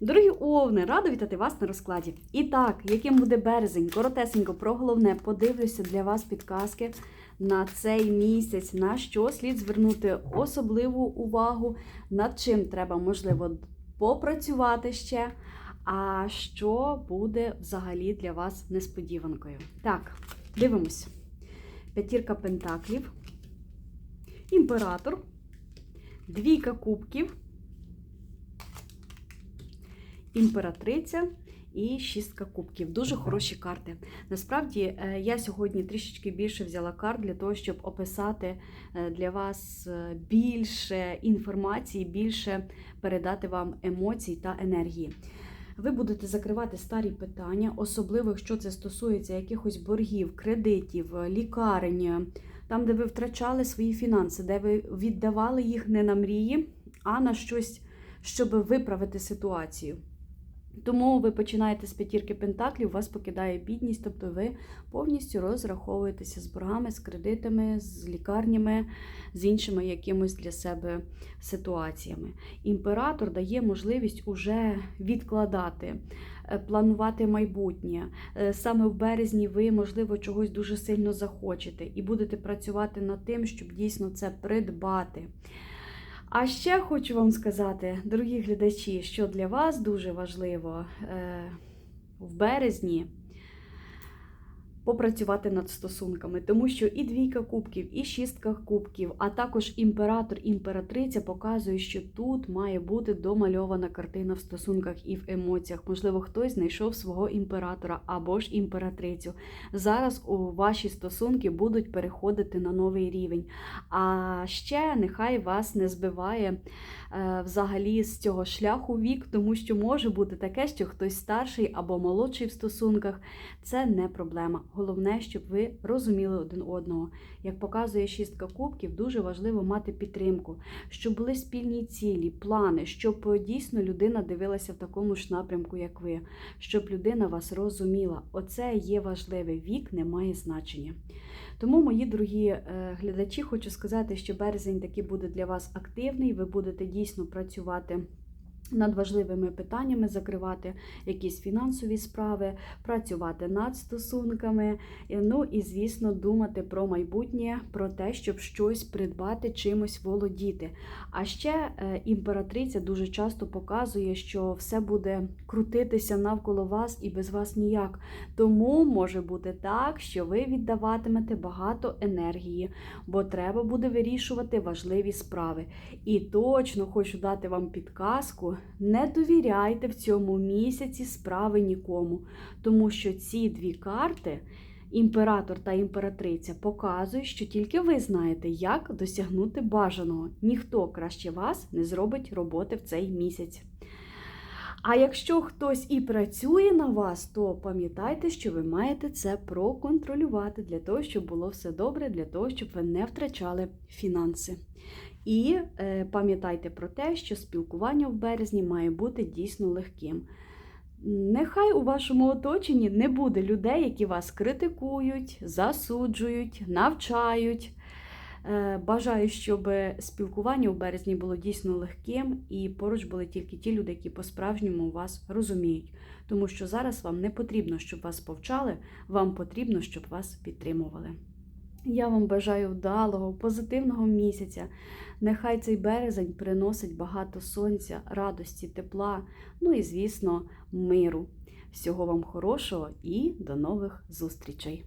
Дорогі овни, рада вітати вас на розкладі. І так, яким буде березень? Коротесенько про головне подивлюся для вас підказки на цей місяць, на що слід звернути особливу увагу, над чим треба, можливо, попрацювати ще. А що буде взагалі для вас несподіванкою? Так, дивимось. П'ятірка пентаклів, імператор, двійка кубків імператриця і шістка кубків. Дуже хороші карти. Насправді, е, я сьогодні трішечки більше взяла карт для того, щоб описати е, для вас е, більше інформації, більше передати вам емоцій та енергії. Ви будете закривати старі питання, особливо якщо це стосується якихось боргів, кредитів, лікарень, там, де ви втрачали свої фінанси, де ви віддавали їх не на мрії, а на щось, щоб виправити ситуацію. Тому ви починаєте з п'ятірки пентаклів, вас покидає бідність, тобто ви повністю розраховуєтеся з боргами, з кредитами, з лікарнями, з іншими якимось для себе ситуаціями. Імператор дає можливість уже відкладати, е, планувати майбутнє. Е, Саме в березні ви, можливо, чогось дуже сильно захочете і будете працювати над тим, щоб дійсно це придбати. А ще хочу вам сказати, дорогі глядачі, що для вас дуже важливо е, в березні попрацювати над стосунками, тому що і двійка кубків, і шістка кубків, а також імператор, імператриця показує, що тут має бути домальована картина в стосунках і в емоціях. Можливо, хтось знайшов свого імператора або ж імператрицю. Зараз у ваші стосунки будуть переходити на новий рівень. А ще нехай вас не збиває е, взагалі з цього шляху вік, тому що може бути таке, що хтось старший або молодший в стосунках. Це не проблема. Головне, щоб ви розуміли один одного. Як показує шістка кубків, дуже важливо мати підтримку, щоб були спільні цілі, плани, щоб дійсно людина дивилася в такому ж напрямку, як ви, щоб людина вас розуміла. Оце є важливе. Вік не має значення. Тому, мої дорогі е, глядачі, хочу сказати, що березень таки буде для вас активний. Ви будете дійсно працювати. Над важливими питаннями закривати якісь фінансові справи, працювати над стосунками, ну і, звісно, думати про майбутнє, про те, щоб щось придбати, чимось володіти. А ще е, імператриця дуже часто показує, що все буде крутитися навколо вас і без вас ніяк. Тому може бути так, що ви віддаватимете багато енергії, бо треба буде вирішувати важливі справи. І точно хочу дати вам підказку. Не довіряйте в цьому місяці справи нікому, тому що ці дві карти, імператор та імператриця, показують, що тільки ви знаєте, як досягнути бажаного. Ніхто краще вас не зробить роботи в цей місяць. А якщо хтось і працює на вас, то пам'ятайте, що ви маєте це проконтролювати для того, щоб було все добре, для того, щоб ви не втрачали фінанси. І е, пам'ятайте про те, що спілкування в березні має бути дійсно легким. Нехай у вашому оточенні не буде людей, які вас критикують, засуджують, навчають. Е, Бажаю, щоб спілкування у березні було дійсно легким і поруч були тільки ті люди, які по-справжньому вас розуміють. Тому що зараз вам не потрібно, щоб вас повчали, вам потрібно, щоб вас підтримували. Я вам бажаю вдалого, позитивного місяця. Нехай цей березень приносить багато сонця, радості, тепла, ну і, звісно, миру. Всього вам хорошого і до нових зустрічей!